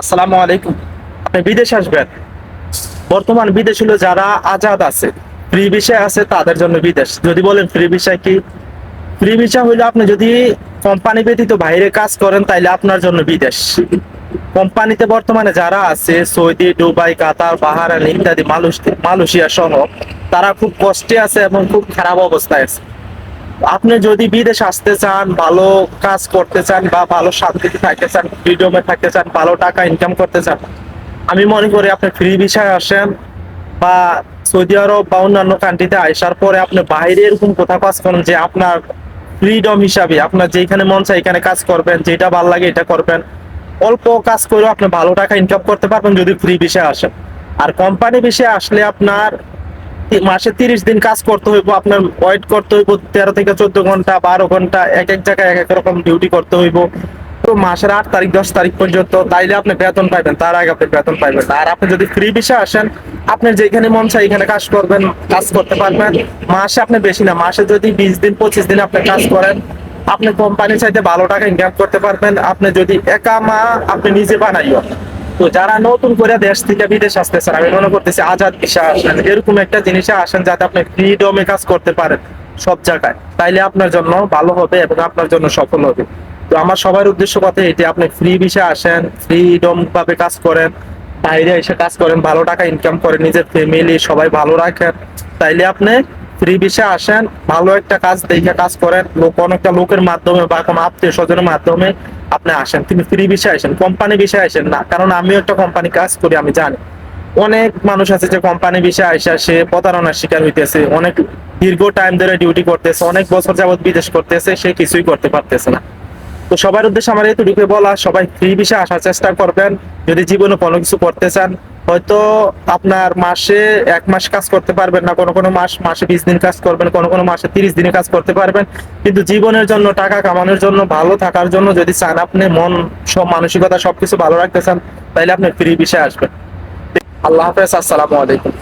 আসসালামু আলাইকুম। আপনি বিদেশে আসবেন। বর্তমান বিদেশ হলো যারা আজাদ আছে, ফ্রি বিষয় আছে, তাদের জন্য বিদেশ। যদি বলেন ফ্রি বিষয় কি? ফ্রি ভিসা হইল আপনি যদি কোম্পানি ব্যতীত বাইরে কাজ করেন, তাইলে আপনার জন্য বিদেশ। কোম্পানিতে বর্তমানে যারা আছে, সৌদি, দুবাই, কাতার বাহারান ইত্যাদি মালয়েশিয়া সহ তারা খুব কষ্টে আছে এবং খুব খারাপ অবস্থায় আছে। আপনি যদি বিদেশ আসতে চান, ভালো কাজ করতে চান বা ভালো শান্তিতে থাকতে চান ফ্রিডমে থাকতে চান, ভালো টাকা ইনকাম করতে চান, আমি মনে করি আপনি ফ্রি ভিসায় আসেন বা সৌদি আরব বা অন্যান্য কান্ট্রিতে আসার পরে আপনি বাইরে এরকম কোথাও কাজ করেন যে আপনার ফ্রিডম হিসাবে, আপনার যেখানে মন চায় এখানে কাজ করবেন, যেটা ভালো লাগে এটা করবেন। অল্প কাজ করেও আপনি ভালো টাকা ইনকাম করতে পারবেন যদি ফ্রি বিষয়ে আসেন। আর কোম্পানি বিষয়ে আসলে আপনার মাসে তিরিশ দিন কাজ করতে হইব, আপনার ওয়েট করতে হইব, তেরো থেকে চোদ্দ ঘণ্টা, বারো ঘণ্টা, এক এক জায়গায় এক এক রকম ডিউটি করতে হইব। তো মাসের আট তারিখ, দশ তারিখ পর্যন্ত তাইলে আপনি বেতন পাইবেন, তার আগে আপনি বেতন পাইবেন। আর আপনি যদি ফ্রি বিষয়ে আসেন, আপনি যেখানে মন চাই এখানে কাজ করবেন, কাজ করতে পারবেন। মাসে আপনি বেশি না, মাসে যদি বিশ দিন, পঁচিশ দিন আপনি কাজ করেন, আপনি কোম্পানির চাইতে ভালো টাকা ইনকাম করতে পারবেন। আপনি যদি একা মা, আপনি নিজে বানাইও। তো যারা নতুন করে দেশ থেকে বিদেশ আসতেছেন আমি মনে করতেছি আজাদ ভিসা আসেন, এরকম একটা জিনিসে আসেন যাতে আপনি ফ্রিডমে কাজ করতে পারেন সব জায়গায়। তাইলে আপনার জন্য ভালো হবে এবং আপনার জন্য সফল হবে। তো আমার সবার উদ্দেশ্য কথা এটি, আপনি ফ্রি ভিসা আসেন ফ্রিডম ভাবে কাজ করেন, বাইরে এসে কাজ করেন, ভালো টাকা ইনকাম করেন, নিজের ফ্যামিলি সবাই ভালো রাখেন। তাইলে আপনি ফ্রি ভিসা আসেন, ভালো একটা কাজ দেখে কাজ করেন, লোক অনেকটা লোকের মাধ্যমে বা কোনো আত্মীয় স্বজনের মাধ্যমে আপনি আসেন, তিনি ফ্রি বিষয়ে আসেন কোম্পানি বিষয়ে আসেন না, কারণ আমিও একটা কোম্পানি কাজ করি, আমি জানি। অনেক মানুষ আছে যে কোম্পানি বিষয়ে আসে সে প্রতারণার শিকার হইতেছে, অনেক দীর্ঘ টাইম ধরে ডিউটি করতেছে, অনেক বছর যাবৎ বিদেশ করতেছে, সে কিছুই করতে পারতেছে না। তো সবার উদ্দেশ্যে আমার এতটুকু বলা, সবাই ফ্রি বিষয়ে আসার চেষ্টা করবেন, যদি জীবনে কোনো কিছু করতে চান হয়তো আপনার মাসে এক মাস কাজ করতে পারবেন না, কোনো কোনো মাস, মাসে বিশ দিন কাজ করবেন, কোনো কোনো মাসে তিরিশ দিনে কাজ করতে পারবেন। কিন্তু জীবনের জন্য, টাকা কামানোর জন্য, ভালো থাকার জন্য যদি চান আপনি, মন, সব মানসিকতা সবকিছু ভালো রাখতে চান তাহলে আপনি ফ্রি বিষয়ে আসবেন। আল্লাহ হাফেজ, আসসালামু আলাইকুম।